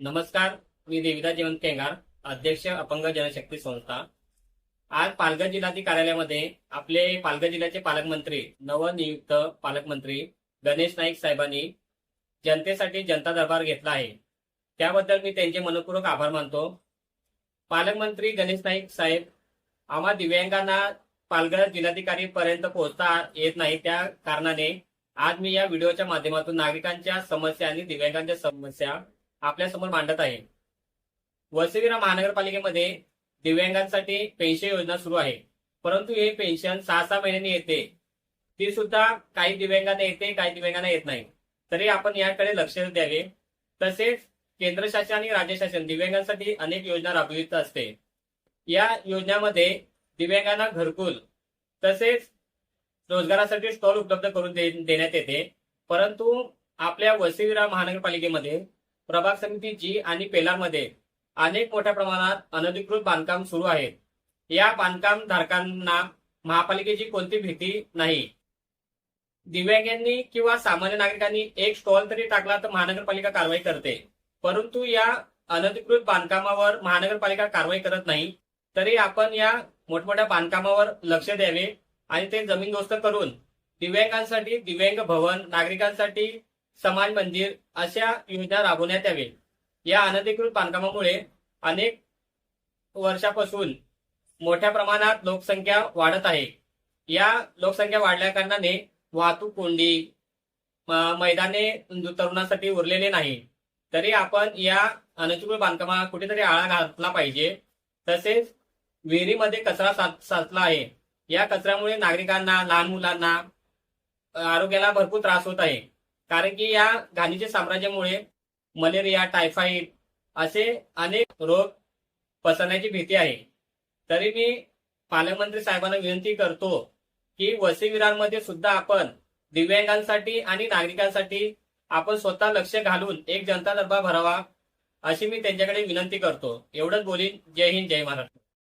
नमस्कार मी देविदा जयवंत केंगार अध्यक्ष अपंग जनशक्ती संस्था. आज पालघर जिल्हाधिकारी कार्यालयामध्ये आपले पालघर जिल्ह्याचे पालकमंत्री नवनियुक्त पालकमंत्री गणेश नाईक साहेबांनी जनतेसाठी जनता दरबार घेतला आहे. त्याबद्दल मी त्यांचे मनपूर्वक आभार मानतो. पालकमंत्री गणेश नाईक साहेब आम्हा दिव्यांगांना पालघर जिल्हाधिकारी पर्यंत पोहोचता येत नाही त्या कारणाने आज मी या व्हिडिओच्या माध्यमातून नागरिकांच्या समस्या आणि दिव्यांगांच्या समस्या आपल्यासमोर मांडत आहे. वसईविरा महानगरपालिकेमध्ये दिव्यांगांसाठी पेन्शन योजना सुरू आहे. परंतु हे पेन्शन सहा सहा महिन्यांनी येते. ती सुद्धा काही दिव्यांगांना येते काही दिव्यांगांना येत नाही. तरी आपण याकडे लक्ष द्यावे. तसेच केंद्र शासन आणि राज्य शासन दिव्यांगांसाठी अनेक योजना राबवित असते. या योजनामध्ये दिव्यांगांना घरकुल तसेच रोजगारासाठी स्टॉल उपलब्ध करून दे- देण्यात येते. परंतु आपल्या वसईविरा महानगरपालिकेमध्ये प्रभाग समिती जी आणि पेलामध्ये अनेक मोठ्या प्रमाणात अनधिकृत बांधकाम सुरू आहेत. या बांधकाम धारकांना महापालिकेची कोणती भीती नाही? दिव्यांगांनी किंवा सामान्य नागरिकांनी एक स्टॉल तरी टाकला तर महानगरपालिका कारवाई करते. परंतु या अनधिकृत बांधकामावर महानगरपालिका कारवाई करत नाही तरी आपण या मोठमोठ्या बांधकामावर लक्ष द्यावे आणि ते जमीनदोस्त करून दिव्यांगांसाठी दिव्यांग भवन नागरिकांसाठी समाज मंदिर अशा योजना राबवण्यात यावे. या अनधिकृत बांधकामामुळे अनेक वर्षापासून मोठ्या प्रमाणात लोकसंख्या वाढत आहे. या लोकसंख्या वाढल्या कारणाने वाहतूक कोंडी म- मैदाने तरुणांसाठी उरलेले नाही. तरी आपण या अनधिकृत बांधकामा कुठेतरी आळा घातला पाहिजे. तसेच विहिरीमध्ये कचरा साचला आहे. या कचऱ्यामुळे नागरिकांना लहान मुलांना आरोग्याला भरपूर त्रास होत आहे. कारण की या घाणीच्या साम्राज्यामुळे मलेरिया टायफॉइड असे अनेक रोग पसरण्याची भीती आहे. तरी मी पालकमंत्री साहेबांना विनंती करतो की वसई विरारमध्ये सुद्धा आपण दिव्यांगांसाठी आणि नागरिकांसाठी आपण स्वतः लक्ष घालून एक जनता दरबार भरावा अशी मी त्यांच्याकडे विनंती करतो. एवढंच बोलीन. जय हिंद जय महाराष्ट्र.